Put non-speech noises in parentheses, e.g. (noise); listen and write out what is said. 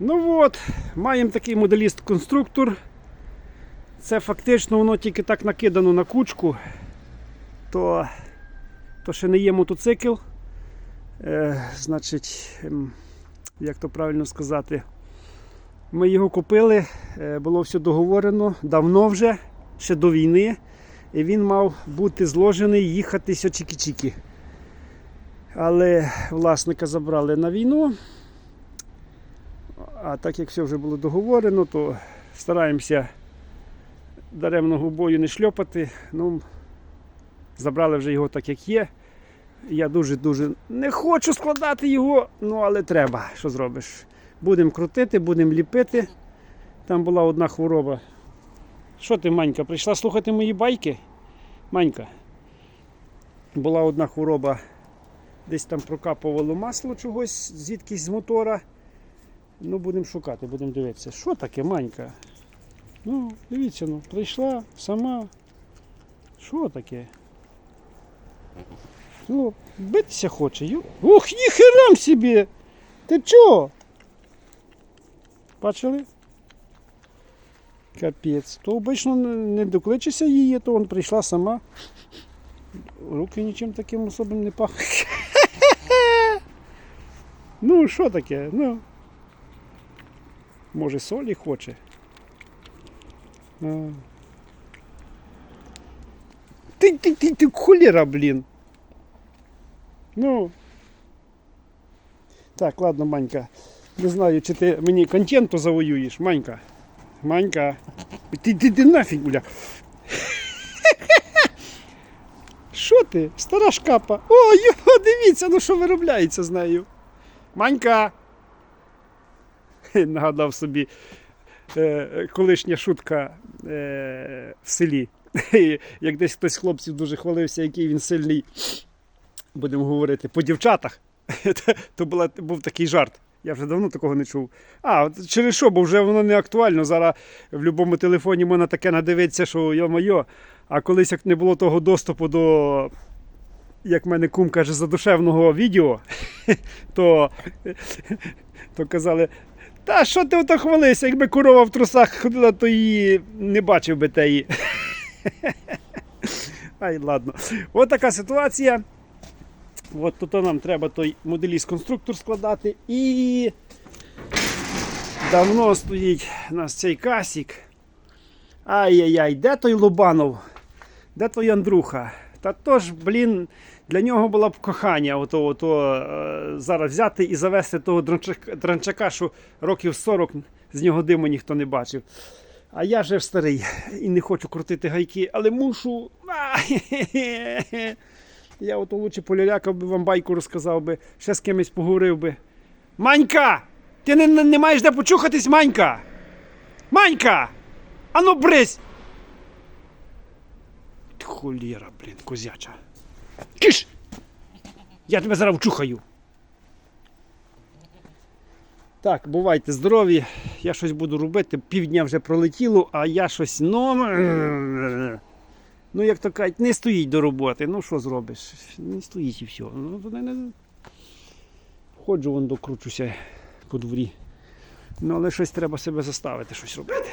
Ну от, маємо такий моделіст-конструктор. Це фактично воно тільки так накидано на кучку, то, то ще не є мотоцикл. Е, значить, ем, як то правильно сказати, ми його купили, е, було все договорено давно вже, ще до війни. І він мав бути зложений їхати чікі-чікі. Але власника забрали на війну. А так як все вже було договорено, то стараємося даремного бою не шльопати. Ну, забрали вже його так, як є. Я дуже-дуже не хочу складати його, ну але треба. Що зробиш? Будемо крутити, будемо ліпити. Там була одна хвороба. Що ти, Манька, прийшла слухати мої байки? Манька. Була одна хвороба, десь там прокапувало масло чогось, звідкись з мотора. Ну, будемо шукати, будемо дивитися. Що таке, Манька? Ну, дивіться, ну, прийшла сама. Що таке? Ну, битися хоче. Ю- Ух, ніхерам собі! Ти чого? Бачили? Капець. То обично не докличешся її, то вон прийшла сама. Руки нічим таким особим не пахнуть. (laughs) Ну, що таке? Ну. Може солі хоче. А. Ти, ти, ти, ти холера, блін. Ну. Так, ладно, Манька. Не знаю, чи ти мені контенту завоюєш, Манька. Манька. Ти, ти, ти нафіг, бля. (laughs) Що ти? Стара шкапа. О, йо, дивіться, ну що виробляється з нею. Манька. (laughs) Нагадав собі е, колишня шутка е, в селі. (laughs) Як десь хтось з хлопців дуже хвалився, який він сильний, будемо говорити, по дівчатах. (laughs) То була, був такий жарт. Я вже давно такого не чув. А, через що, бо вже воно не актуально. Зараз в будь-якому телефоні можна таке надивитися, що йо-моє. А колись як не було того доступу до, як мене кум каже, задушевного відео, то, то казали, та що ти ото хвалися, якби корова в трусах ходила, то її не бачив би теї. (laughs) Ай, ладно. От така ситуація. От тут нам треба той моделіст-конструктор складати. І давно стоїть у нас цей касік. Ай-яй-яй, де той Лобанов? Де той Андруха? Та то блін, для нього було б кохання ото, ото, е, зараз взяти і завести того дранчака, що років 40 з нього диму ніхто не бачив. А я же старий і не хочу крутити гайки, але мушу. (laughs) Я ото лучше полялякав би вам байку розказав би, ще з кимось поговорив би. Манька! Ти не, не маєш де почухатись, Манька! Манька! Ану брись! Холєра, блін, козяча. Киш! Я тебе зараз вчухаю. Так, бувайте здорові. Я щось буду робити. Півдня вже пролетіло, а я щось номер. Ну, як то кажуть, не стоїть до роботи. Ну що зробиш? Не стоїть і все. Ну. Ходжу вон докручуся по дворі. Ну, але щось треба себе заставити, щось робити.